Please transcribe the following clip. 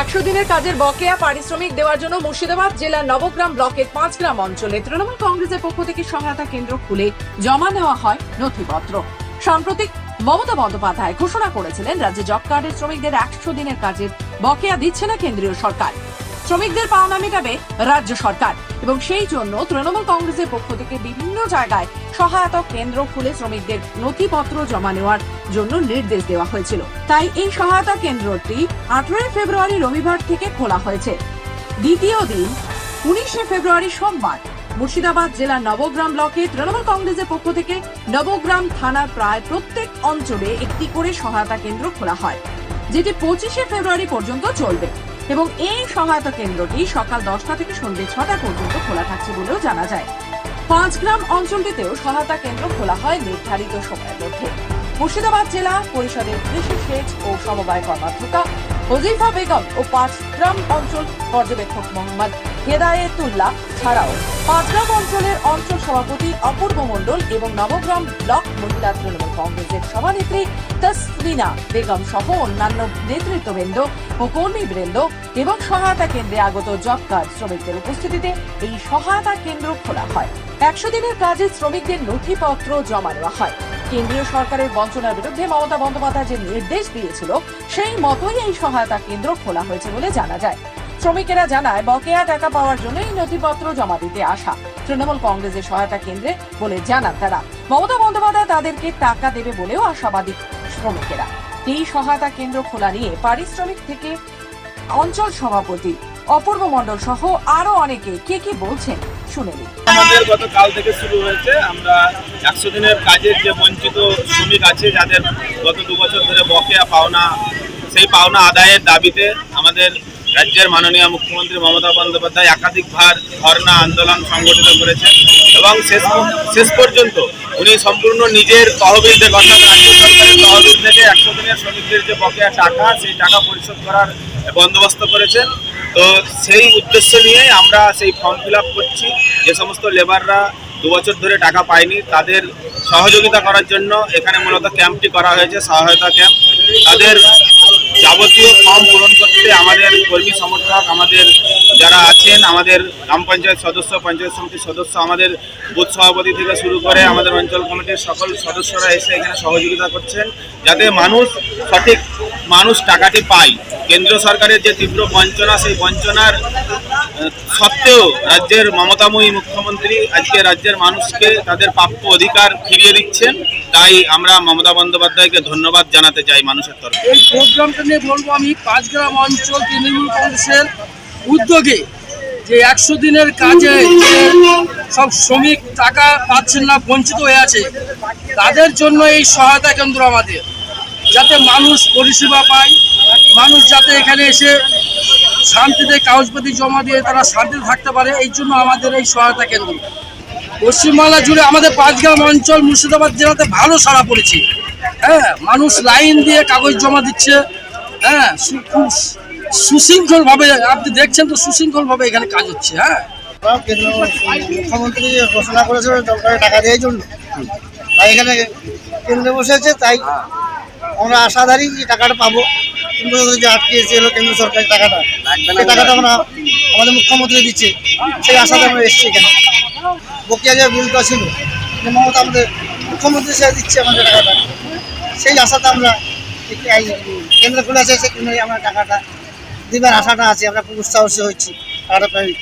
একশো দিনের কাজের বকেয়া পারিশ্রমিক দেওয়ার জন্য মুর্শিদাবাদ জেলার নবগ্রাম ব্লকের পাঁচ গ্রাম অঞ্চলে তৃণমূল কংগ্রেসের পক্ষ থেকে সহায়তা কেন্দ্র খুলে জমা নেওয়া হয় নথিপত্র। সাম্প্রতিক মমতা বন্দ্যোপাধ্যায় ঘোষণা করেছিলেন, রাজ্যে জব কার্ডের শ্রমিকদের একশো দিনের কাজের বকেয়া দিচ্ছে না কেন্দ্রীয় সরকার। শ্রমিকদের পাওনা মেটাবে রাজ্য সরকার। এবং সেই জন্য তৃণমূল কংগ্রেসের পক্ষ থেকে বিভিন্ন জায়গায় সহায়তা কেন্দ্র খুলে শ্রমিকদের নথিপত্র জমা নেওয়ার জন্য নির্দেশ দেওয়া হয়েছিল। তাই এই সহায়তা কেন্দ্রটি আঠেরোই ফেব্রুয়ারি রবিবার থেকে খোলা হয়েছে। দ্বিতীয় দিন, উনিশে ফেব্রুয়ারি সোমবার, মুর্শিদাবাদ জেলার নবগ্রাম ব্লকে তৃণমূল কংগ্রেসের পক্ষ থেকে নবগ্রাম থানার প্রায় প্রত্যেক অঞ্চলে একটি করে সহায়তা কেন্দ্র খোলা হয়, যেটি পঁচিশে ফেব্রুয়ারি পর্যন্ত চলবে। এবং এই সহায়তা কেন্দ্রটি সকাল দশটা থেকে সন্ধ্যে ছটা পর্যন্ত খোলা থাকছে বলেও জানা যায়। পাঁচ গ্রাম অঞ্চলটিতেও সহায়তা কেন্দ্র খোলা হয় নির্ধারিত সময়ের মধ্যে। মুর্শিদাবাদ জেলা পরিষদের কৃষি সেচ ও সমবায় কর্মাধ্যক্ষা হজিফা বেগম ও পাঁচগ্রাম অঞ্চল পর্যবেক্ষক মোহাম্মদ হেদায়েতুল্লাহ ছাড়াও পাঁচগ্রাম অঞ্চলের অঞ্চল সভাপতি অপূর্ব মণ্ডল এবং নবগ্রাম ব্লক মহিলা তৃণমূল কংগ্রেসের সভানেত্রী তসলিনা বেগম সহ অন্যান্য নেতৃত্ববৃন্দ ও কর্মীবৃন্দ এবং সহায়তা কেন্দ্রে আগত জব কার্ড শ্রমিকদের উপস্থিতিতে এই সহায়তা কেন্দ্র খোলা হয়। একশো দিনের কাজে শ্রমিকদের নথিপত্র জমা নেওয়া হয়। কেন্দ্রীয় সরকারের বঞ্চনার বিরুদ্ধে মমতা বন্দ্যোপাধ্যায় যে নির্দেশ দিয়েছিল, সেই মতোই এই সহায়তা কেন্দ্র খোলা হয়েছে বলে জানা যায়। শ্রমিকেরা জানায়, বকেয়া টাকা পাওয়ার জন্য এই নথিপত্র জমা দিতে আসা তৃণমূল কংগ্রেসের সহায়তা কেন্দ্রে বলে জানান তারা। মমতা বন্দ্যোপাধ্যায় তাদেরকে টাকা দেবে বলেও আশাবাদী শ্রমিকেরা। এই সহায়তা কেন্দ্র খোলা নিয়ে পারিশ্রমিক থেকে অঞ্চল সভাপতি অপূর্ব মণ্ডল সহ আরও অনেকে কে কি বলছেন? শুনে আমাদের গতকাল থেকে শুরু হয়েছে। আমরা একশো দিনের কাজের যে বঞ্চিত শ্রমিক আছে, যাদের গত দু বছর ধরে বকেয়া পাওনা, সেই পাওনা আদায়ের দাবিতে আমাদের রাজ্যের মাননীয় মুখ্যমন্ত্রী মমতা বন্দ্যোপাধ্যায় একাধিকবার ধর্ণা আন্দোলন সংগঠিত করেছেন এবং শেষ শেষ পর্যন্ত উনি সম্পূর্ণ নিজের তহবিল থেকে, অর্থাৎ রাজ্য সরকারের তহবিল থেকে একশো দিনের শ্রমিকদের যে বকেয়া টাকা সেই টাকা পরিশোধ করার বন্দোবস্ত করেছেন। তো সেই উদ্দেশ্য নিয়ে আমরা সেই ফর্ম ফিল করছি। যে সমস্ত লেবাররা দু বছর ধরে টাকা পায়নি, তাদের সহযোগিতা করার জন্য এখানে মূলত ক্যাম্পটি করা হয়েছে, সহায়তা ক্যাম্প তাদের যাবতীয় ফর্ম পূরণ করতে আমাদের কর্মী সমর্থক, আমাদের যারা আছেন, আমাদের গ্রাম পঞ্চায়েত সদস্য, পঞ্চায়েত সমিতির সদস্য, আমাদের বুথ সভাপতি থেকে শুরু করে আমাদের অঞ্চল কমিটির সকল সদস্যরা এসে এখানে সহযোগিতা করছেন, যাতে মানুষ সঠিক মানুষ টাকাটি পায়। কেন্দ্র সরকারের যে তীব্র বঞ্চনা, সেই বঞ্চনার সত্ত্বেও রাজ্যের মমতাময়ী মুখ্যমন্ত্রী আজকে রাজ্যের মানুষকে তাদের প্রাপ্য অধিকার ফিরিয়ে দিচ্ছেন। তাই আমরা মমতা বন্দ্যোপাধ্যায়কে ধন্যবাদ জানাতে চাই মানুষের তরফে। এই প্রোগ্রামটা নিয়ে বলব আমি, পাঁচগ্রাম অঞ্চল তৃণমূল কংগ্রেসের উদ্যোগে যে একশো দিনের কাজে সব শ্রমিক টাকা পাচ্ছেন না, বঞ্চিত হয়ে আছে, তাদের জন্য এই সহায়তা কেন্দ্র আমাদের। যাতে মানুষ পরিষেবা পায়, মানুষ যাতে এখানে এসে শান্তিতে কাগজপাতি জমা দিয়ে তারা শান্তিতে থাকতে পারে, এই জন্য আমাদের এই সহায়তা কেন্দ্র। পশ্চিমবাংলা জুড়ে আমাদের পাঁচগ্রাম অঞ্চল মুর্শিদাবাদ জেলাতে ভালো সাড়া পড়েছে। হ্যাঁ মানুষ লাইন দিয়ে কাগজ জমা দিচ্ছে। হ্যাঁ সু- খুব সুশৃঙ্খল ভাবে আপনি দেখছেন তো সুশৃঙ্খলভাবে এখানে কাজ হচ্ছে হ্যাঁ। মুখ্যমন্ত্রী ঘোষণা করেছে টাকা দেওয়ার জন্য, তাই এখানে কেন্দ্রে বসেছে তাই আমরা আশাধারী যে টাকাটা পাবো কিন্তু যে আটকে এলো কেন্দ্র সরকারের টাকাটা। সেই টাকাটা আমরা আমাদের মুখ্যমন্ত্রী দিচ্ছে সেই আশাতে আমরা এসেছি এখানে। বকিয়া যে বিলটা ছিল যে মমতা আমাদের মুখ্যমন্ত্রী সে দিচ্ছে আমাদের টাকাটা সেই আশাতে আমরা কেন্দ্র খুলে আছে সেই আমরা টাকাটা দিবার আশাটা আছে আমরা খুব উৎসাহসী হচ্ছি টাকাটা পেয়ে